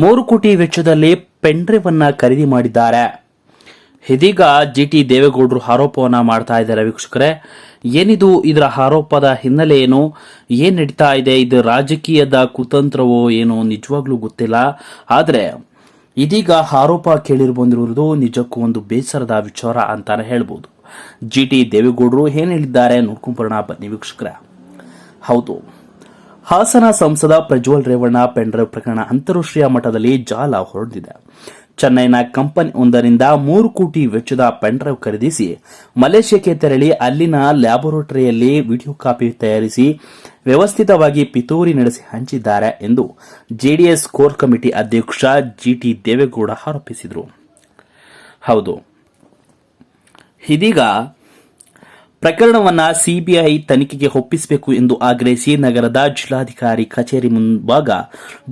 ಮೂರು ಕೋಟಿ ವೆಚ್ಚದಲ್ಲಿ ಪೆನ್ಡ್ರೈವ್ ಅನ್ನ ಖರೀದಿ ಮಾಡಿದ್ದಾರೆ. ಇದೀಗ ಜಿ ಟಿ ದೇವೇಗೌಡರು ಆರೋಪವನ್ನ ಮಾಡ್ತಾ ಇದ್ದಾರೆ ವೀಕ್ಷಕರೇ. ಏನಿದು ಇದರ ಆರೋಪದ ಹಿನ್ನೆಲೆ ಏನು? ಏನು ನಡೀತಾ ಇದೆ? ಇದು ರಾಜಕೀಯದ ಕುತಂತ್ರವೋ ಏನೋ ನಿಜವಾಗ್ಲೂ ಗೊತ್ತಿಲ್ಲ. ಆದರೆ ಇದೀಗ ಆರೋಪ ಕೇಳಿರು ಬಂದಿರುವುದು ನಿಜಕ್ಕೂ ಒಂದು ಬೇಸರದ ವಿಚಾರ ಅಂತಾನೆ ಹೇಳ್ಬೋದು. ಜಿ ಟಿ ದೇವೇಗೌಡರು ಏನು ಹೇಳಿದ್ದಾರೆ ನೋಡ್ಕೊಂಬರೋಣ ಬನ್ನಿ ವೀಕ್ಷಕರೇ. ಹೌದು. ಹಾಸನ ಸಂಸದ ಪ್ರಜ್ವಲ್ ರೇವಣ್ಣ ಪೆಂಡ್ರೈವ್ ಪ್ರಕರಣ ಅಂತಾರಾಷ್ಟ್ರೀಯ ಮಟ್ಟದಲ್ಲಿ ಜಾಲ ಹೊರಡಿದೆ. ಚೆನ್ನೈನ ಕಂಪನಿ ಒಂದರಿಂದ ಮೂರು ಕೋಟಿ ವೆಚ್ಚದ ಪೆಂಡ್ರೈವ್ ಖರೀದಿಸಿ ಮಲೇಷ್ಯಾಕ್ಕೆ ತೆರಳಿ ಅಲ್ಲಿನ ಲ್ಯಾಬೊರೇಟರಿಯಲ್ಲಿ ವಿಡಿಯೋ ಕಾಪಿ ತಯಾರಿಸಿ ವ್ಯವಸ್ಥಿತವಾಗಿ ಪಿತೂರಿ ನಡೆಸಿ ಹಂಚಿದ್ದಾರೆ ಎಂದು ಜೆಡಿಎಸ್ ಕೋರ್ ಕಮಿಟಿ ಅಧ್ಯಕ್ಷ ಜಿಟಿ ದೇವೇಗೌಡ ಆರೋಪಿಸಿದರು. ಹೌದು. ಇದೀಗ ಪ್ರಕರಣವನ್ನ ಸಿಬಿಐ ತನಿಖೆಗೆ ಒಪ್ಪಿಸಬೇಕು ಎಂದು ಆಗ್ರಹಿಸಿ ನಗರದ ಜಿಲ್ಲಾಧಿಕಾರಿ ಕಚೇರಿ ಮುಂಭಾಗ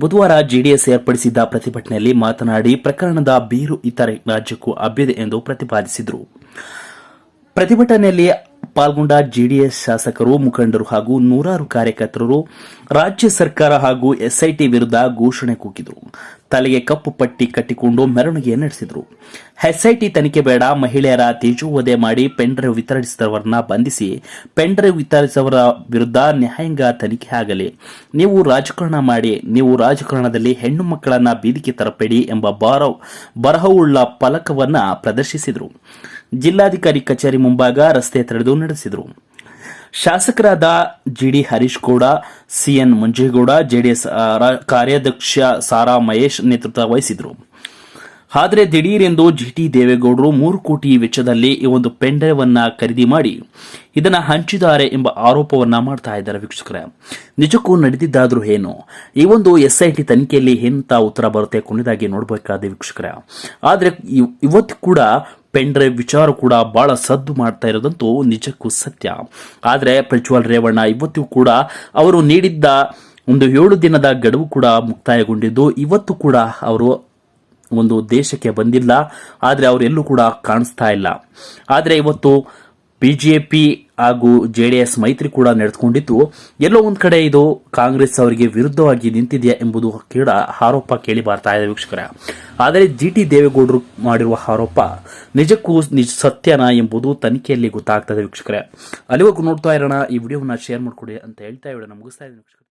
ಬುಧವಾರ ಜೆಡಿಎಸ್ ಏರ್ಪಡಿಸಿದ್ದ ಪ್ರತಿಭಟನೆಯಲ್ಲಿ ಮಾತನಾಡಿ, ಪ್ರಕರಣದ ಬೀರು ಇತರೆ ರಾಜ್ಯಕ್ಕೂ ಹಬ್ಬಿದೆ ಎಂದು ಪ್ರತಿಪಾದಿಸಿದರು. ಪ್ರತಿಭಟನೆಯಲ್ಲಿ ಪಾಲ್ಗೊಂಡ ಜೆಡಿಎಸ್ ಶಾಸಕರು, ಮುಖಂಡರು ಹಾಗೂ ನೂರಾರು ಕಾರ್ಯಕರ್ತರು ರಾಜ್ಯ ಸರ್ಕಾರ ಹಾಗೂ ಎಸ್ಐಟಿ ವಿರುದ್ಧ ಘೋಷಣೆ ಕೂಗಿದರು. ತಲೆಗೆ ಕಪ್ಪು ಪಟ್ಟಿ ಕಟ್ಟಿಕೊಂಡು ಮೆರವಣಿಗೆ ನಡೆಸಿದರು. ಎಸ್ಐಟಿ ತನಿಖೆ ಬೇಡ, ಮಹಿಳೆಯರ ತೇಜೋವಧೆ ಮಾಡಿ ಪೆಂಡ್ರೈವ್ ವಿತರಿಸಿದವರನ್ನ ಬಂಧಿಸಿ ಪೆಂಡ್ರೈವ್ ವಿತರಿಸಿದವರ ವಿರುದ್ಧ ನ್ಯಾಯಾಂಗ ತನಿಖೆ ಆಗಲಿ. ನೀವು ರಾಜಕಾರಣ ಮಾಡಿ, ನೀವು ರಾಜಕಾರಣದಲ್ಲಿ ಹೆಣ್ಣು ಮಕ್ಕಳನ್ನ ಬೀದಿಗೆ ತರಬೇಡಿ ಎಂಬ ಬಾರ, ಬರಹವುಳ್ಳ ಫಲಕವನ್ನ ಪ್ರದರ್ಶಿಸಿದರು. ಜಿಲ್ಲಾಧಿಕಾರಿ ಕಚೇರಿ ಮುಂಭಾಗ ರಸ್ತೆ ತಡೆದು ನಡೆಸಿದರು. ಶಾಸಕರಾದ GD Harish Gowda CN Manjegowda JDS ಕಾರ್ಯಾಧ್ಯಕ್ಷ ಸಾರಾ ಮಹೇಶ್ ನೇತೃತ್ವ ವಹಿಸಿದರು. ಆದರೆ ದಿಢೀರೆಂದು ಜಿಟಿ ದೇವೇಗೌಡರು ಮೂರು ಕೋಟಿ ವೆಚ್ಚದಲ್ಲಿ ಈ ಒಂದು ಪೆಂಡ್ರೈವನ್ನು ಖರೀದಿ ಮಾಡಿ ಇದನ್ನ ಹಂಚಿದ್ದಾರೆ ಎಂಬ ಆರೋಪವನ್ನ ಮಾಡ್ತಾ ಇದ್ದಾರೆ ವೀಕ್ಷಕರೇ. ನಿಜಕ್ಕೂ ನಡೆದಿದ್ದಾದ್ರೂ ಏನು? ಈ ಒಂದು ಎಸ್ಐಟಿ ತನಿಖೆಯಲ್ಲಿ ಎಂತ ಉತ್ತರ ಬರುತ್ತೆ ಕೊನೆಯದಾಗಿ ನೋಡಬೇಕಾದ ವೀಕ್ಷಕರೇ. ಆದರೆ ಇವ್- ಇವತ್ತು ಕೂಡ ಪೆಂಡ್ರೈವ್ ವಿಚಾರ ಕೂಡ ಬಹಳ ಸದ್ದು ಮಾಡ್ತಾ ಇರೋದಂತೂ ನಿಜಕ್ಕೂ ಸತ್ಯ. ಆದರೆ ಪ್ರಜ್ವಲ್ ರೇವಣ್ಣ ಇವತ್ತು ಕೂಡ ಅವರು ನೀಡಿದ್ದ ಒಂದು ಏಳು ದಿನದ ಗಡುವು ಕೂಡ ಮುಕ್ತಾಯಗೊಂಡಿದ್ದು, ಇವತ್ತು ಕೂಡ ಅವರು ಒಂದು ದೇಶಕ್ಕೆ ಬಂದಿಲ್ಲ, ಆದರೆ ಅವರೆಲ್ಲೂ ಕೂಡ ಕಾಣಿಸ್ತಾ ಇಲ್ಲ. ಆದರೆ ಇವತ್ತು ಬಿಜೆಪಿ ಹಾಗೂ ಜೆ ಡಿ ಎಸ್ ಮೈತ್ರಿ ಕೂಡ ನಡೆದುಕೊಂಡಿದ್ದು ಎಲ್ಲೋ ಒಂದು ಕಡೆ ಇದು ಕಾಂಗ್ರೆಸ್ ಅವರಿಗೆ ವಿರುದ್ಧವಾಗಿ ನಿಂತಿದೆಯಾ ಎಂಬುದು ಕೂಡ ಆರೋಪ ಕೇಳಿ ಬರ್ತಾ ಇದೆ ವೀಕ್ಷಕರ. ಆದರೆ ಜಿ ಟಿ ದೇವೇಗೌಡರು ಮಾಡಿರುವ ಆರೋಪ ನಿಜಕ್ಕೂ ನಿಜ ಸತ್ಯನಾ ಎಂಬುದು ತನಿಖೆಯಲ್ಲಿ ಗೊತ್ತಾಗ್ತದೆ ವೀಕ್ಷಕರೇ. ಅಲ್ಲಿವರೆಗೂ ನೋಡ್ತಾ ಇರೋಣ, ಈ ವಿಡಿಯೋವನ್ನು ಶೇರ್ ಮಾಡ್ಕೊಡಿ ಅಂತ ಹೇಳ್ತಾ ಇರೋಣ. ಮುಗಿಸ್ತಾ ಇದ್ದೀನಿ